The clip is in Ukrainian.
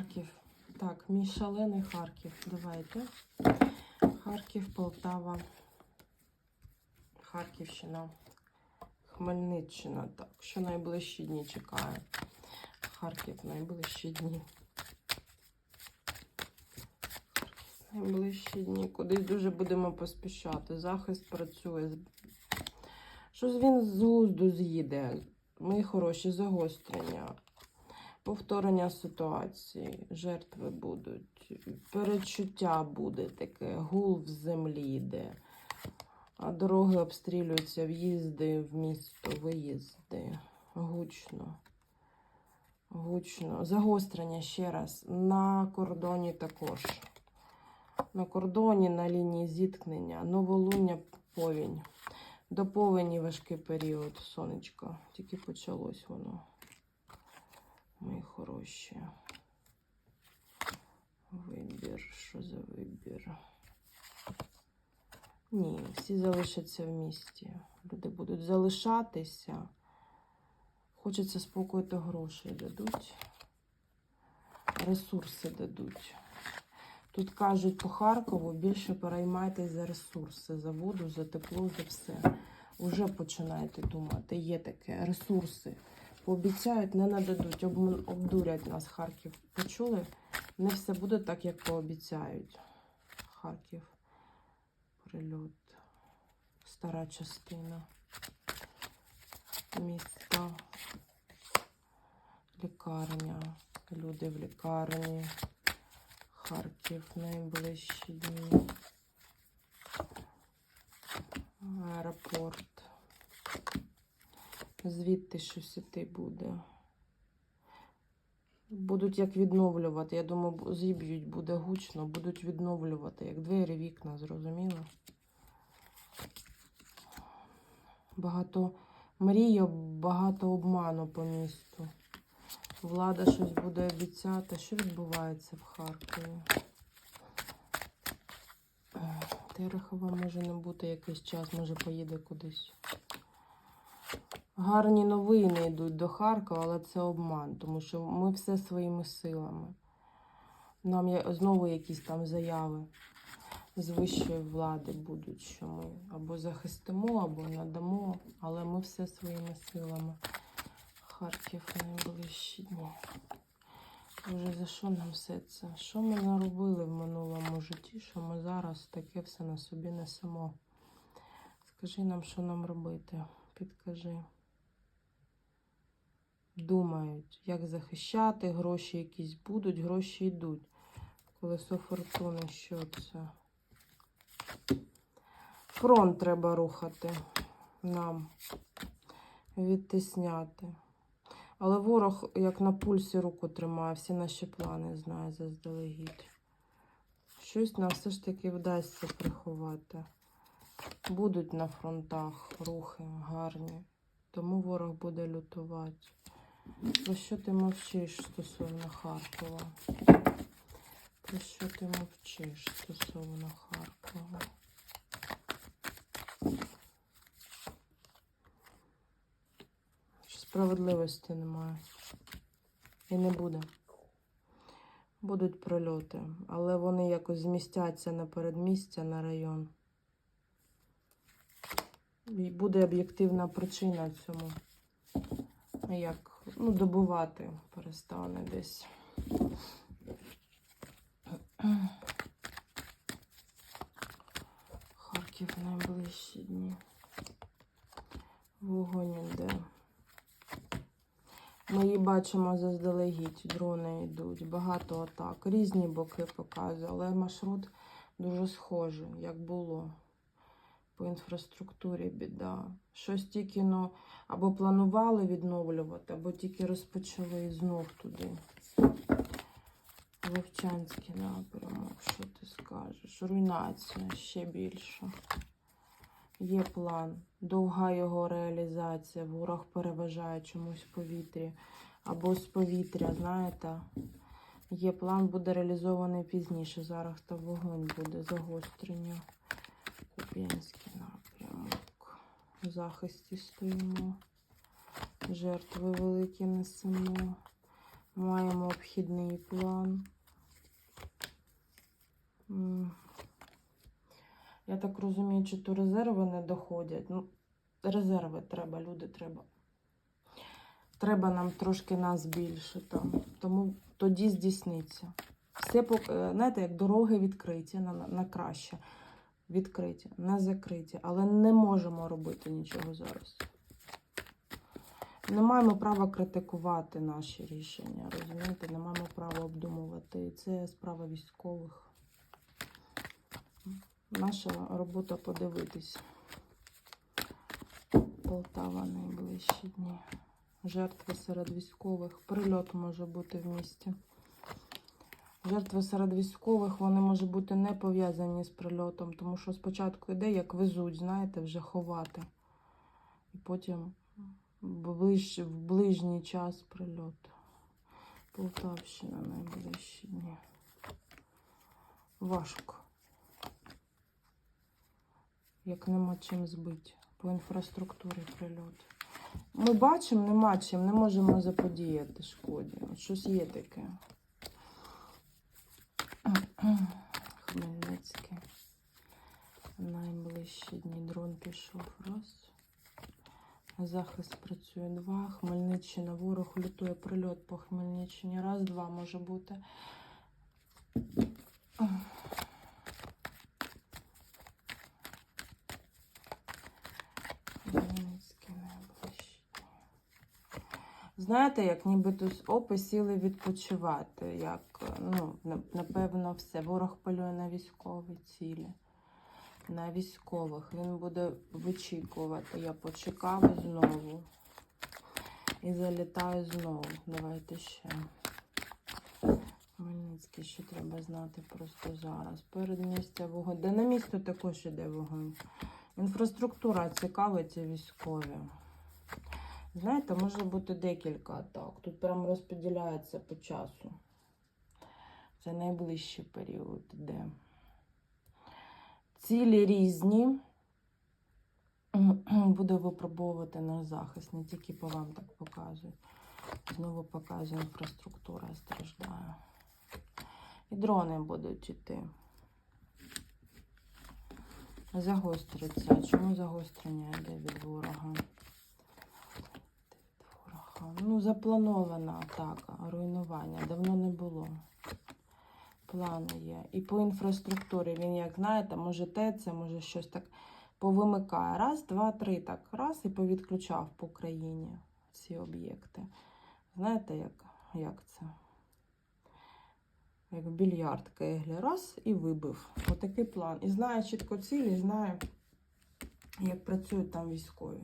Харків. Так, мій шалений Харків. Давайте. Харків, Полтава, Харківщина, Хмельниччина. Так, що найближчі дні чекає. Харків найближчі дні. Найближчі дні. Кудись дуже будемо поспішати. Захист працює. Щось він з глузду з'їде. Мої хороші загострення. Повторення ситуації, жертви будуть, перечуття буде таке, гул в землі йде, а дороги обстрілюються, в'їзди в місто, виїзди. Гучно. Гучно. Загострення ще раз. На кордоні також. На кордоні, на лінії зіткнення, новолуння, повінь. До повені важкий період, сонечко. Тільки почалось воно. Мої хороші. Вибір. Що за вибір? Ні, всі залишаться в місті. Люди будуть залишатися. Хочеться спокою та грошей дадуть. Ресурси дадуть. Тут кажуть по Харкову більше переймайтесь за ресурси, за воду, за тепло, за все. Уже починаєте думати, є таке ресурси. Пообіцяють, не нададуть, обдурять нас Харків. Почули? Не все буде так, як пообіцяють. Харків. Прильот. Стара частина. Міста. Лікарня. Люди в лікарні. Харків найближчі дні. Аеропорт. Звідти щось іти буде. Будуть як відновлювати. Я думаю, зіб'ють, буде гучно, будуть відновлювати, як двері, вікна, зрозуміло. Багато мрій, багато обману по місту. Влада щось буде обіцяти. Що відбувається в Харкові? Терехова може не бути якийсь час, може поїде кудись. Гарні новини йдуть до Харкова, але це обман, тому що ми все своїми силами. Нам є знову якісь там заяви з вищої влади будуть, що ми або захистимо, або надамо, але ми все своїми силами. Харків найближчі дні. Боже, за що нам все це? Що ми наробили в минулому житті, що ми зараз таке все на собі несемо? Скажи нам, що нам робити. Підкажи. Думають, як захищати, гроші якісь будуть, гроші йдуть. Колесо фортуни, що це? Фронт треба рухати нам, відтисняти. Але ворог, як на пульсі, руку тримає, всі наші плани знає заздалегідь. Щось нам все ж таки вдасться приховати. Будуть на фронтах рухи гарні, тому ворог буде лютувати. Про що ти мовчиш стосовно Харкова? Про що ти мовчиш стосовно Харкова? Справедливості немає. І не буде. Будуть прильоти, але вони якось змістяться на передмістя, на район. І буде об'єктивна причина цьому. Як ну, добувати перестане десь. Харків найближчі дні. Вогонь іде. Ми її бачимо заздалегідь, дрони йдуть, багато атак. Різні боки показує, але маршрут дуже схожий, як було. По інфраструктурі біда. Щось тільки ну, або планували відновлювати, або тільки розпочали і знов туди. Вовчанський напрямок, що ти скажеш? Руйнація ще більше. Є план, довга його реалізація, ворог переважає чомусь в повітрі або з повітря, знаєте. Є план, буде реалізований пізніше. Зараз та вогонь буде загострення. Куп'янський. В захисті стоїмо. Жертви великі несемо. Маємо обхідний план. Я так розумію, чи то резерви не доходять. Ну, резерви треба, люди треба. Треба нам трошки нас більше там. Тому тоді здійсниться. Все, е, знаєте, як дороги відкриті на, на, на краще. Відкриті, не закриті. Але не можемо робити нічого зараз. Не маємо права критикувати наші рішення, розумієте? Не маємо права обдумувати. І це справа військових. Наша робота подивитись. Полтава найближчі дні. Жертви серед військових. Прильот може бути в місті. Жертви серед військових вони можуть бути не пов'язані з прильотом, тому що спочатку йде, як везуть, знаєте, вже ховати. І потім ближ, в ближній час прильот. Полтавщина найближчі дні. Важко. Як нема чим збити. По інфраструктурі прильот. Ми бачимо, нема чим, не можемо заподіяти шкоді. Щось є таке. Хмельницький. Найближчі дні дрон пішов. Раз. Захист працює два. Хмельниччина. Ворог лютує прильот по Хмельниччині. Раз, два може бути. Знаєте, як нібито з опи сіли відпочивати. Як, ну, напевно, все. Ворог полює на військові цілі. На військових. Він буде вичікувати. Я почекав знову. І залітаю знову. Давайте ще. Хмельницький, що треба знати просто зараз. Передмістя вогонь. Де на місто також іде вогонь. Інфраструктура цікавиться військові. Знаєте, може бути декілька атак. Тут прям розподіляється по часу. Це найближчий період іде. Цілі різні. Буде випробовувати наш захист. Не тільки по вам так показують. Знову показує інфраструктура страждає. І дрони будуть йти. Загостриться. Чому загострення йде від ворога? Від ворога. Ну, запланована атака, руйнування. Давно не було. Плани є. І по інфраструктурі він, як знаєте, може теться, може щось так повимикає. Раз, два, три, так, раз і повідключав по країні ці об'єкти. Знаєте, як, як це? Як більярд кеглі. Раз і вибив. Отакий план. І знає чітко цілі, знає, як працюють там військові.